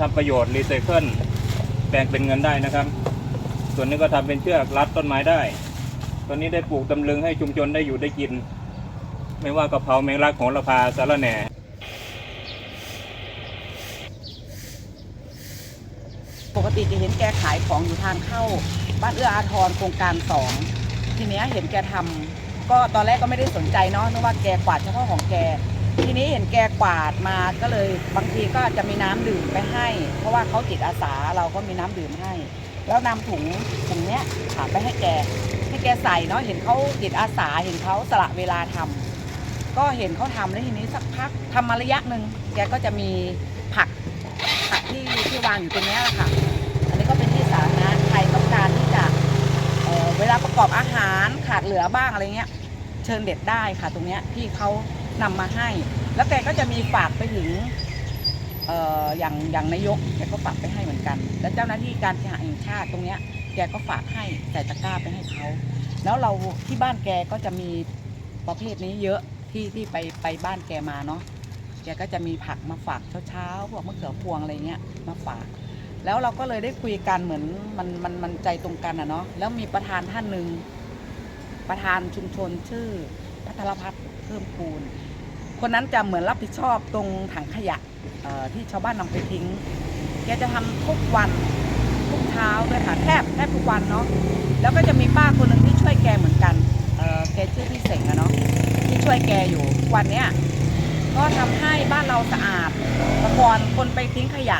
ทำประโยชน์รีไซเคิลแปลงเป็นเงินได้นะครับ ส่วนนี้ก็ทำเป็นเชือกรัดต้นไม้ได้ ตอนนี้ได้ปลูกตำลึงให้ชุมชนได้อยู่ได้กิน ไม่ว่ากะเพราแมงลักโหระพาสารแหน่ปกติจะเห็นแกขายของอยู่ทางเข้า บ้านเอื้ออาทรโครงการสองทีเนี้ยเห็นแกทำก็ตอนแรกก็ไม่ได้สนใจเนาะนึกว่าแกกวาดเฉพาะของแก ทีนี้เห็นแกกวาดมาก็เลยบางทีก็จะมีน้ำดื่มไปให้ เพราะว่าเขาจิตอาสาเราก็มีน้ำดื่มให้ แล้วนำถุงถุงเนี้ยถามไปให้แกให้แกใส่เนาะเห็นเขาจิตอาสาเห็นเขาสละเวลาทำก็เห็นเขาทำแล้วทีนี้สักพักทำมาระยะหนึ่งแกก็จะมีผักผักที่ที่วางอยู่ตรงนี้แหละค่ะอันนี้ก็เป็นที่สาธารณะใครต้องการที่จะเเวลาประกอบอาหารขาดเหลือบ้างอะไรเงี้ยเชิญเด็ดได้ค่ะตรงเนี้ยที่เขา นำมาให้ แล้วแกก็จะมีฝากไปถึงเอ่ออย่างอย่างนายกแกก็ฝากไปให้เหมือนกัน แล้วเจ้าหน้าที่การเคหะแห่งชาติตรงเนี้ยแกก็ฝากให้ใส่ตะกร้าไปให้เขาแล้วเราที่บ้านแกก็จะมีประเภทนี้เยอะที่ที่ไปไปบ้านแกมาเนาะแกก็จะมีผักมาฝากเช้าๆพวกมะเขือพวงอะไรเงี้ยมาฝาก แล้วเราก็เลยได้คุยกันเหมือนมันมันมันใจตรงกันอะเนาะแล้วมีประธานท่านหนึ่งประธานชุมชนชื่อพัทรพัฒน์ เพิ่มพูน คนนั้นจะเหมือนรับผิดชอบตรงถังขยะที่ชาวบ้านนำไปทิ้ง แกจะทำทุกวันทุกเช้าด้วยค่ะแทบแทบทุกวันเนาะ แล้วก็จะมีป้าคนหนึ่งที่ช่วยแกเหมือนกัน แกชื่อพี่เสงอะเนาะที่ช่วยแกอยู่วันเนี้ยก็ทำให้บ้านเราสะอาดต่ก่อนคนไปทิ้งขยะ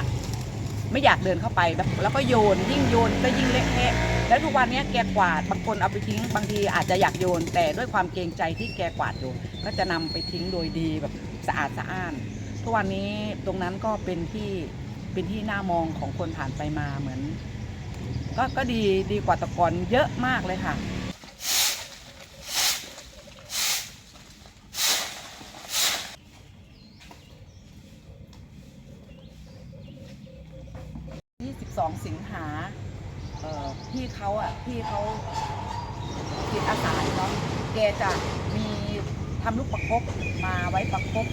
ไม่อยากเดินเข้าไปแบบแล้วก็โยนยิ่งโยนก็ยิ่งเละเทะ แล้วทุกวันนี้แกกวาดบางคนเอาไปทิ้ง บางทีอาจจะอยากโยน แต่ด้วยความเกรงใจที่แกกวาดอยู่ ก็จะนำไปทิ้งโดยดีแบบสะอาดสะอ้าน ทุกวันนี้ตรงนั้นก็เป็นที่เป็นที่น่ามองของคนผ่านไปมาเหมือน ก็ก็ดีดีกว่าแตะกอนเยอะมากเลยค่ะ ที่ 12 สิงหาเอ่อ พี่เขาอะพี่เขาจิตอาสาเนาะแกจะมีทำลูกประคบมาไว้ประคบ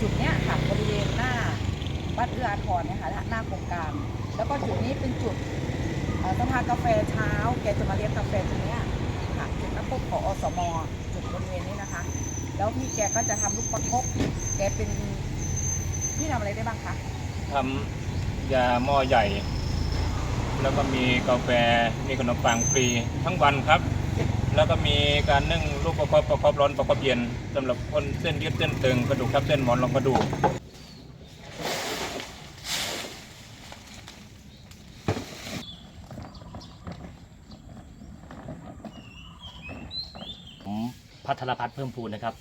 จุดเนี้ยค่ะบริเวณหน้าบ้านเอื้ออาทรเนี่ยค่ะหน้าโครงการ แล้วก็จุดนี้เป็นจุดสภากาแฟเช้า แกจะมาเลี้ยงกาแฟตรงเนี้ยค่ะจุดน้ำพุของอสมจุดบริเวณนี้นะคะ แล้วพี่แกก็จะทำลูกประคบแกเป็นพี่ทำอะไรได้บ้างคะทำยาหม้อใหญ่ แล้วก็มีกาแฟมีขนมปังฟรีทั้งวันครับ แล้วก็มีการนึ่งลูกประคบประคบร้อนประคบเย็นสำหรับคนเส้นยืดเส้นตึงกระดูกทับเส้นหมอนรองกระดูกผมพัทรพัฒน์เพิ่มพูนนะครับ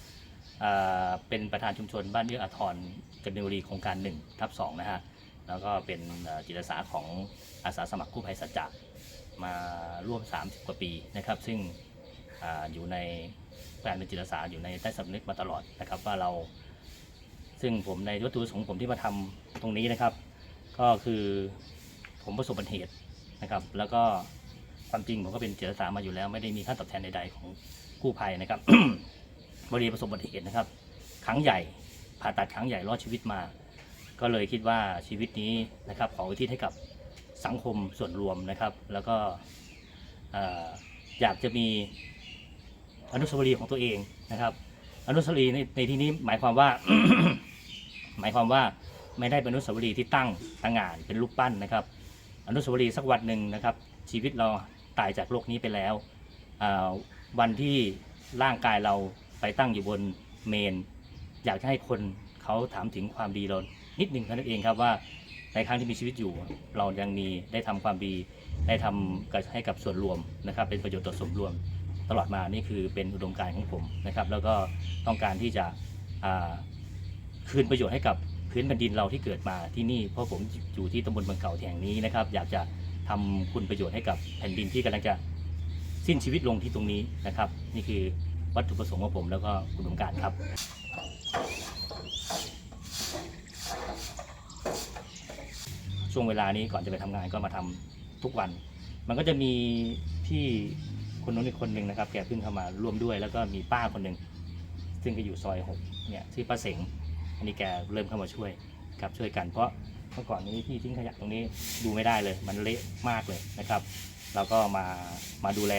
เป็นประธานชุมชนบ้านเอื้ออาทรกบินบุรีโครงการ1ทับ2นะฮะ แล้วก็เป็นจิตอาสาของอาสาสมัครกู้ภัยสัจจะมาร่วม 30 กว่าปีนะครับ ซึ่งออยู่ในการเป็นจิตอาสาอยู่ในใต้สำนึกมาตลอดนะครับ ว่าเรา ซึ่งผมในวัตถุประสงค์ผมที่มาทำตรงนี้นะครับ ก็คือผมประสบอุบัติเหตุนะครับ แล้วก็ความจริงผมก็เป็นจิตอาสามาอยู่แล้ว ไม่ได้มีค่าตอบแทนใดๆของกู้ภัยนะครับบริประสบอุบัติเหตุนะครับครั้งใหญ่ผ่าตัดครั้งใหญ่รอดชีวิตมา ก็เลยคิดว่าชีวิตนี้นะครับขออุทิศให้กับสังคมส่วนรวมนะครับ แล้วก็เอ่อยากจะมีอนุสาวรีย์ของตัวเองนะครับอนุสาวรีย์ในในที่นี้หมายความว่า หมายความว่าไม่ได้เป็นอนุสาวรีย์ที่ตั้งตั้งงานเป็นรูปปั้นนะครับ อนุสาวรีย์สักวันหนึ่งนะครับ ชีวิตเราตายจากโลกนี้ไปแล้ววันที่ร่างกายเราไปตั้งอยู่บนเมน อยากจะให้คนเขาถามถึงความดีเรา นิดหนึ่งเท่านั้นเองครับว่าในครั้งที่มีชีวิตอยู่ เรายังมีได้ทำความดีได้ทำให้กับส่วนรวมนะครับ เป็นประโยชน์ต่อส่วนรวม ตลอดมานี่คือเป็นอุดมการณ์ของผมนะครับ แล้วก็ต้องการที่จะคืนประโยชน์ให้กับพื้นแผ่นดินเราที่เกิดมาที่นี่เพราะผมอยู่ที่ตำบลเมืองเก่าแห่งนี้นะครับ อยากจะทำคุณประโยชน์ให้กับแผ่นดินที่กำลังจะสิ้นชีวิตลงที่ตรงนี้นะครับ นี่คือวัตถุประสงค์ของผมแล้วก็อุดมการณ์ครับ ช่วงเวลานี้ก่อนจะไปทำงานก็มาทำทุกวัน มันก็จะมีพี่คนนู้นอีกคนหนึ่งนะครับ แกเพิ่งเข้ามาร่วมด้วย แล้วก็มีป้าคนหนึ่งซึ่งก็อยู่ซอยหกเนี่ยชื่อป้าเสงอันนี้แกเริ่มเข้ามาช่วยครับช่วยกันเพราะเมื่อก่อนนี้ที่ทิ้งขยะตรงนี้ดูไม่ได้เลย มันเละมากเลยนะครับ เราก็มามาดูแล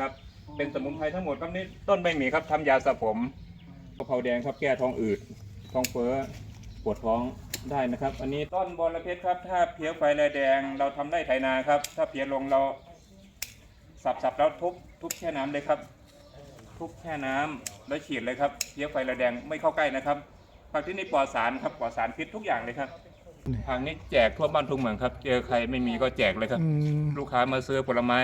ครับ เป็นสมุนไพรทั้งหมดครับนี่ต้นใบหมี่ครับทำยาสระผมกะเพราแดงครับแก้ท้องอืดท้องเฟ้อปวดท้องได้นะครับ อันนี้ต้นบอระเพ็ดครับ ถ้าเพี้ยไฟแลแดงเราทำได้ไถนาครับ ถ้าเพี้ยลงเราสับสับแล้วทุบทุบแช่น้ำเลยครับ ทุบแช่น้ำแล้วฉีดเลยครับเพี้ยไฟแลแดงไม่เข้าใกล้นะครับผักที่นี่ปลอดสารครับปลอดสารพิษทุกอย่างเลยครับ ทางนี้แจกทั่วบ้านทุ่งเมืองครับ เจอใครไม่มีก็แจกเลยครับ อืมลูกค้ามาซื้อผลไม้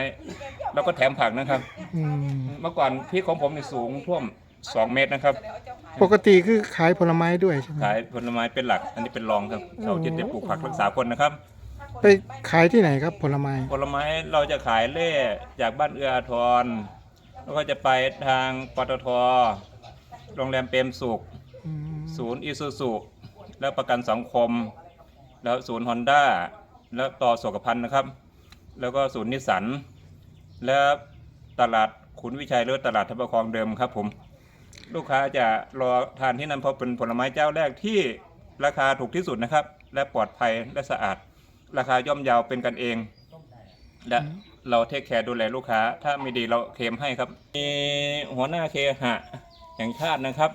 แล้วก็แถมผักนะครับ อืมเมื่อก่อนพริกของผมนี่สูงท่วม 2 เมตรนะครับ ปกติคือขายผลไม้ด้วยใช่ไหมขายผลไม้เป็นหลัก อันนี้เป็นรองครับเราจะได้ปลูกผักรักษาคนนะครับ ไปขายที่ไหนครับผลไม้ ผลไม้เราจะขายเล่จากบ้านเอื้ออาทร แล้วก็จะไปทางปตท โรงแรมเปรมสุข อืมศูนย์อิซูซุแล้วประกันสังคม แล้วศูนย์ฮอนด้าแล้วต่อสุขภัณฑ์นะครับ แล้วก็ศูนย์นิสสัน และตลาดขุนวิชัยหรือตลาดทับประคองเดิมครับผม ลูกค้าจะรอทานที่นั่นเพราะเป็นผลไม้เจ้าแรกที่ราคาถูกที่สุดนะครับ และปลอดภัยและสะอาด ราคาย่อมเยาวเป็นกันเอง และเราเทคแคร์ดูแลลูกค้า ถ้าไม่ดีเราเคลมให้ครับ มีหัวหน้าเคหะแห่งชาตินะครับ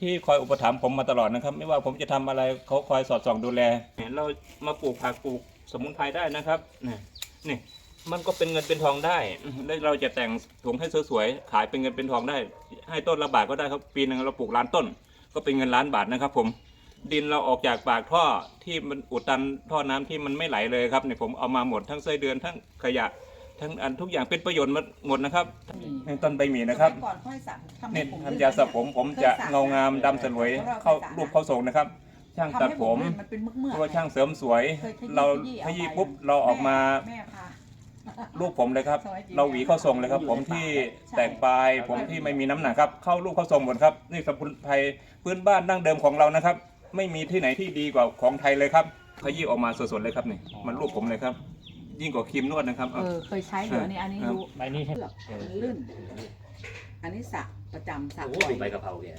ที่คอยอุปถัมภ์ผมมาตลอดนะครับ ไม่ว่าผมจะทำอะไรเขาคอยสอดส่องดูแลเรามาปลูกผักปลูกสมุนไพรได้นะครับนี่นี่มันก็เป็นเงินเป็นทองได้แล้วเราจะแต่งถุงให้สวยๆขายเป็นเงินเป็นทองได้ ให้ต้นละบาทก็ได้ครับปีหนึ่งเราปลูกล้านต้น ก็เป็นเงินล้านบาทนะครับ ผมดินเราออกจากปากท่อที่มันอุดตันท่อน้ำที่มันไม่ไหลเลยครับเนี่ยผมเอามาหมดทั้งไส้เดือนทั้งขยะ ทั้งอันทุกอย่างเป็นประโยชน์หมดนะครับนี่ต้นใบหมี่นะครับก่อนค่อยสักทำให้นี่ผมทำยาสระผมผมจะเงางามดำสลวยเข้ารูปเข้าทรงนะครับ ช่างตัดผมมันเป็นเมื่อเพราะว่าช่างเสริมสวย เราขยี้ปุ๊บเราออกมาแม่พารูปผมเลยครับ เราหวีเข้าทรงเลยครับ ผมที่แตกปลายผมที่ไม่มีน้ำหนักครับ เข้ารูปเข้าทรงหมดครับ นี่สมุนไพรพื้นบ้านดั้งเดิมของเรานะครับ ไม่มีที่ไหนที่ดีกว่าของไทยเลยครับขยี้ออกมาสดๆเลยครับนี่มันรูปผมเลยครับ ยิ่งกว่าครีมนวดนะครับเออเคยใช้อยู่อันนี้อันนี้รู้ใบนี้ให้เลือกเออมันลื่น อันนี้สระประจำสระโอ้บ่อยดูใบกะเพราเนี่ย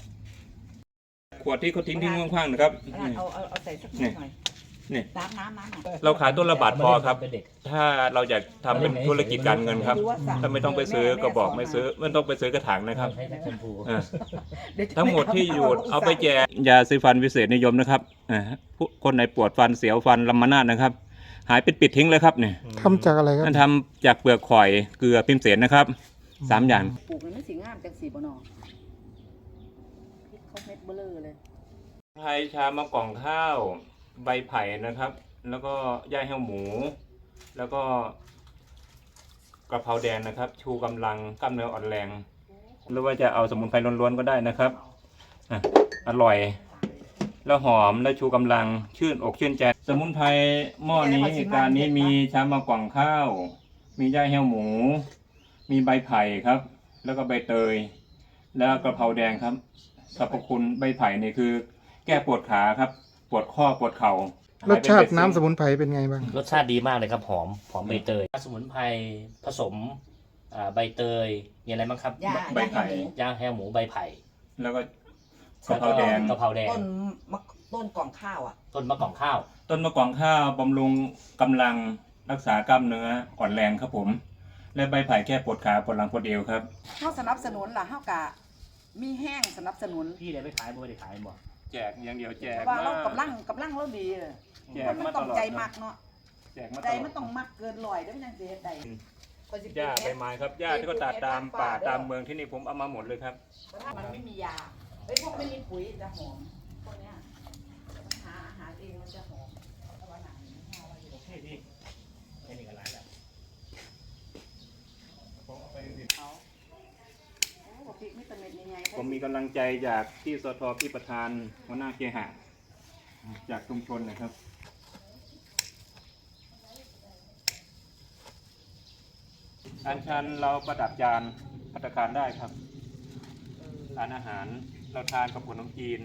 ขวดที่เขาทิ้งทิ้งขว้างๆนะครับเอาเอาเอาเอาใส่สักนิดหน่อยนี่น้ำน้ำน้ำหน่อยเราขายต้นละบาทพอครับเป็นเด็กถ้าเราอยากทำเป็นธุรกิจการเงินครับ ถ้าไม่ต้องไปซื้อก็บอกไม่ซื้อไม่ต้องไปซื้อกระถางนะครับให้แชมพูอ่าเยวจะทั้งหมดที่อยู่ม่เอาไปแจกยาสีฟันวิเศษนิยมนะครับอ่าผู้คนไหนปวดฟันเสียวฟันลำมานาดนะครับ หายปิดปิดทิ้งเลยครับเนี่ยทำจากอะไรครับนั่นทำจากเปลือกข่อยเกลือพิมเสนนะครับสามอย่างปลูกมันไม่สีงามจังสีบนอพริกเขาเม็ดเบลอเลยไทยชามะกล่องข้าวใบไผ่นะครับ แล้วก็ย่าแห้วหมู แล้วก็กระเพราแดงนะครับ ชูกำลังกล้ามเนื้ออ่อนแรง หรือว่าจะเอาสมุนไพรล้วนๆก็ได้นะครับอะอร่อย แล้วหอมแล้วชูกำลังชื่นอกชื่นใจ สมุนไพรหม้อนี้การนี้มีชามะกล่องข้าว มีย่าแห้วหมู มีใบไผ่ครับ แล้วก็ใบเตย แล้วกระเพราแดงครับสรรพคุณใบไผ่นี่คือ แก้ปวดขาครับ ปวดข้อปวดเข่ารสชาติน้ำสมุนไพรเป็นไงบ้าง รสชาติดีมากเลยครับ หอมหอมใบเตย สมุนไพรผสมอ่าใบเตยมีอะไรบ้างครับย่าใบไผ่ย่างแห้วหมูใบไผ่แล้วก็ กระเพราแดง กะเพราแดง ต้นมะต้นกล่องข้าวอะ ต้นมะกอกข้าว ต้นมะกอกข้าวบำรุงกำลังรักษากล้ามเนื้ออ่อนแรงครับผม และใบไผ่แก้ปวดขาปวดหลังปวดเอวครับ เขาสนับสนุนล่ะเฮากะมีแห้งสนับสนุนพี่ได้ไปขายบ่ได้ขายบ่แจกอย่างเดียวแจเพกราะว่าเรามากกำลังกำลังเราดีเลยแจคกนมันมาตต้องลอดใจคมัรับกเนาะแจกมาใจตลมัอนดต้องมักเกินลอยได้ไม่ยังเสียใจคนสิหญ้าเป็นใบไม้ครับหญ้าที่เขาตัดตามป่าตามเมืองที่นี่ผมเอามาหมดเลยครับถ้ามันไม่มียา ไอ้ยพวกไม่มีปุ๋ยจะหอมพวกเนี้ยหาอาหารเองมันจะหอมแต่ว่าหนังมันไม่เอาไว้อยู่โอเคพี่ไม่มีกันร้านแล้วเขาโอ้บอกพริกไม่ตะเม็ดยังไงผมมีกำลังใจจากที่สทพี่ประธานหัวหน้าเคหะจากชุมชนนะครับ อันชันเราประดับจานพัตตาคารได้ครับทานอาหารเราทานกับขนมจีน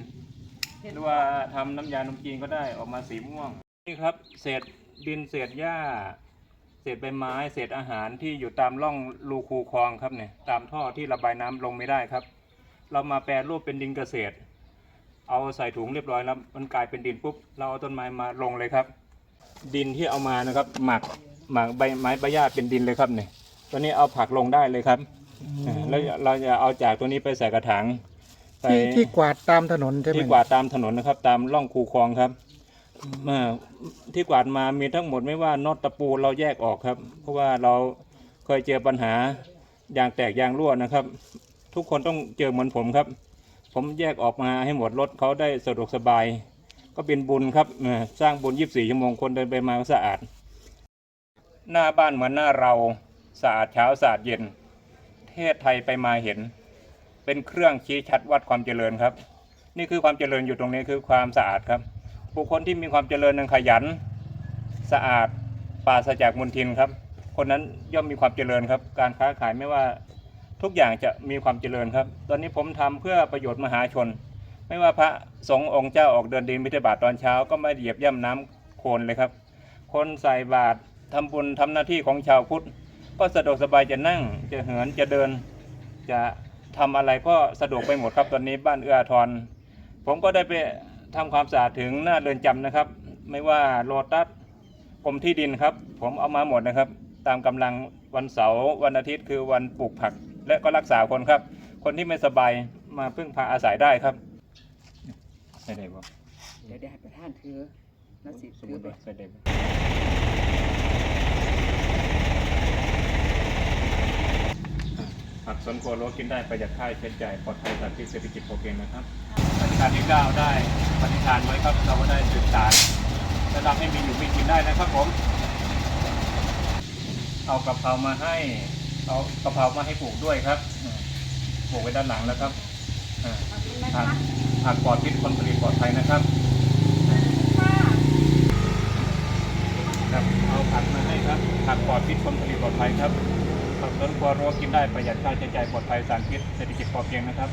หรือว่าทำน้ำยาขนมจีนก็ได้ออกมาสีม่วง นี่ครับ เศษดินเศษหญ้า เศษใบไม้เศษอาหารที่อยู่ตามร่องรูคูคลองครับเนี่ยตามท่อที่ระบายน้ำลงไม่ได้ครับ เรามาแปรรูปเป็นดินเกษตร เอาใส่ถุงเรียบร้อยแล้วมันกลายเป็นดินปุ๊บเราเอาต้นไม้มาลงเลยครับ ดินที่เอามานะครับ หมักหมักใบไม้ใบหญ้าเป็นดินเลยครับเนี่ยตอนนี้เอาผักลงได้เลยครับอ่าแล้วเราจะเอาจากตัวนี้ไปใส่กระถาง ไปที่ที่กวาดตามถนนใช่ไหมที่กวาดตามถนนนะครับ ตามร่องคูคลองครับมาที่กวาดมามีทั้งหมดไม่ว่าน็อตตะปูเราแยกออกครับ เพราะว่าเราเคยเจอปัญหายางแตกยางรั่วนะครับ ทุกคนต้องเจอเหมือนผมครับ ผมแยกออกมาให้หมดรถเขาได้สะดวกสบาย ก็เป็นบุญครับเอ่อสร้างบุญ 24 ชั่วโมงคนเดินไปมาก็สะอาด หน้าบ้านเหมือนหน้าเราสะอาดเช้าสะอาดเย็น เทศไทยไปมาเห็น เป็นเครื่องชี้ชัดวัดความเจริญครับ นี่คือความเจริญอยู่ตรงนี้คือความสะอาดครับ บุคคลที่มีความเจริญนั้นขยัน สะอาดปราศจากมลทินครับ คนนั้นย่อมมีความเจริญครับ การค้าขายไม่ว่าทุกอย่างจะมีความเจริญครับ ตอนนี้ผมทำเพื่อประโยชน์มหาชน ไม่ว่าพระสงฆ์องค์เจ้าออกเดินดินบิณฑบาตตอนเช้าก็ไม่เหยียบย่ำน้ำโคลนเลยครับ คนใส่บาตรทำบุญทำหน้าที่ของชาวพุทธ ก็สะดวกสบายจะนั่งจะเหินจะเดินจะ ทำอะไรก็สะดวกไปหมดครับตอนนี้บ้านเอื้ออาทรผมก็ได้ไปทำความสะอาดถึงหน้าเรือนจำนะครับ ไม่ว่าโลตัสกรมที่ดินครับ ผมเอามาหมดนะครับ ตามกำลังวันเสาร์วันอาทิตย์คือวันปลูกผัก และก็รักษาคนครับ คนที่ไม่สบายมาพึ่งพาอาศัยได้ครับใส่ได้บ่เดี๋ยวได้ให้ประธานถือแล้วสิสมถืมอติไปใส่ได้บ่ผักส วนครัวรั้วกินได้ประหยัดค่าใช้จ่ายปลอดภัยสารพิษเศรษฐกิจพอเพียงนะครับรัชกาลที่เก้าได้ปฏิทานไว้ครับเราก็ได้สืบสารจะทำให้มีอยู่มีกินได้นะครับผม เอากะเพรามาให้ เอากะเพรามาให้ปลูกด้วยครับปลูกไว้ด้านหลังแล้วครับอ่าผักผักปลอดพิษคนผลิตปลอดภัยนะครับครับ เอาผักมาให้ครับผักปลอดพิษคนผลิตปลอดภัยครับ ผักสวนครัวรั้วกินได้ประหยัดค่าใช้จ่ายปลอดภัยสารพิษเศรษฐกิจพอเพียงนะครับ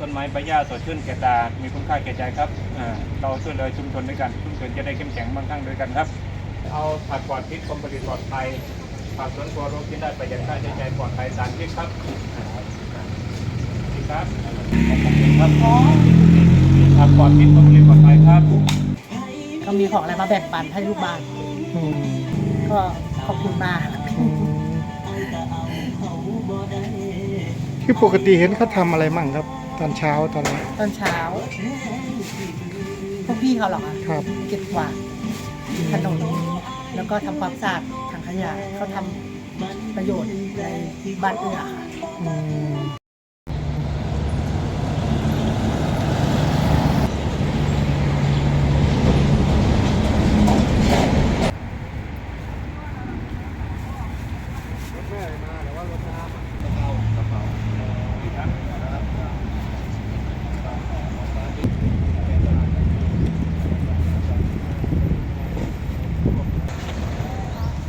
ต้นไม้ใบหญ้าสดชื่นแก่ตา มีคุณค่าแก่ใจครับอ่าเราช่วยเหลือชุมชนด้วยกันชุมชนจะได้เข้มแข็งบางครั้งด้วยกันครับ เอาผักปลอดพิษคอมผลิตปลอดภัยผักสวนครัวโรคที่ได้ประหยัดค่าใช้จ่ายปลอดภัยสารพิษครับอ่าอ่านี่ครับขอบคุณครับผักปลอดพิษคอมผลิตปลอดภัยครับก็มีของอะไรมาแบ่งปันให้ลูกบ้านอืมก็ขอบคุณมาก คือปกติเห็นเขาทำอะไรมั่งครับ ตอนเช้าตอนนี้ตอนเช้าพวกพี่เขาเหรอคะครับเก็บกวาดถนนแล้วก็ทำความสะอาดถังขยะเขาทำประโยชน์ในบ้านเอื้อค่ะ อืม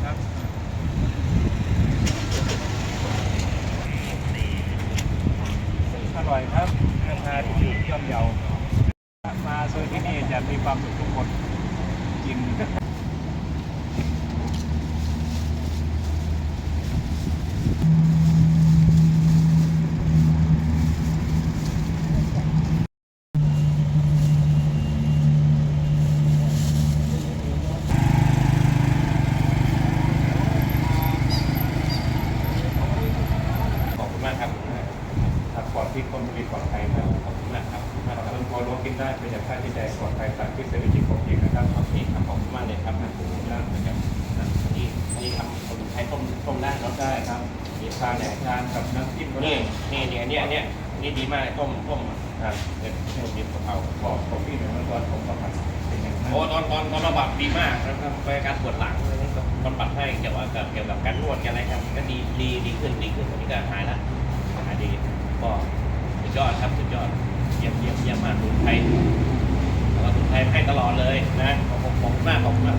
ครับอร่อยครับราคาที่ย่อมเยามาซื้อที่นี่จะมีความสุขทุกคนกินขอบคุณมากครับผักปลอดพิษคนผลิตปลอดภัยครับขอบคุณมากครับผักสวนครัวรั้วกินได้ประหยัดค่าใช้จ่ายปลอดภัยสารพิษเศรษฐกิจพอเพียงนะครับขอบคุณครับขอบคุณมากเลยครับขอบคุณมากนะครับนี่นี่ทำสมุนไพรต้มต้มได้เนาะได้ครับมีทานแหนทานกับน้ำจิ้มก็ได้นี่นี่เนี่ยเนี่ยเนี่ยนี่ดีมากเลยต้มต้มครับเป็นต้มยิบกะเพราบอกของพี่หน่อยว่าตอนผมสัมผัสเป็นยังไงโอ้ตอนตอนตอนระบาดดีมากนะครับไปการปวดหลังบำบัดให้เกี่ยวกับเกี่ยวกับการนวดกันอะไรครับก็ดีดีดีขึ้นดีขึ้นตอนนี้ก็หายแล้วหายดีก็สุดยอดครับสุดยอดเยี่ยมเยี่ยมเยี่ยมมากสมุนไพรแล้วก็สมุนไพรให้ให้ตลอดเลยนะขอบคุณมากขอบคุณมาก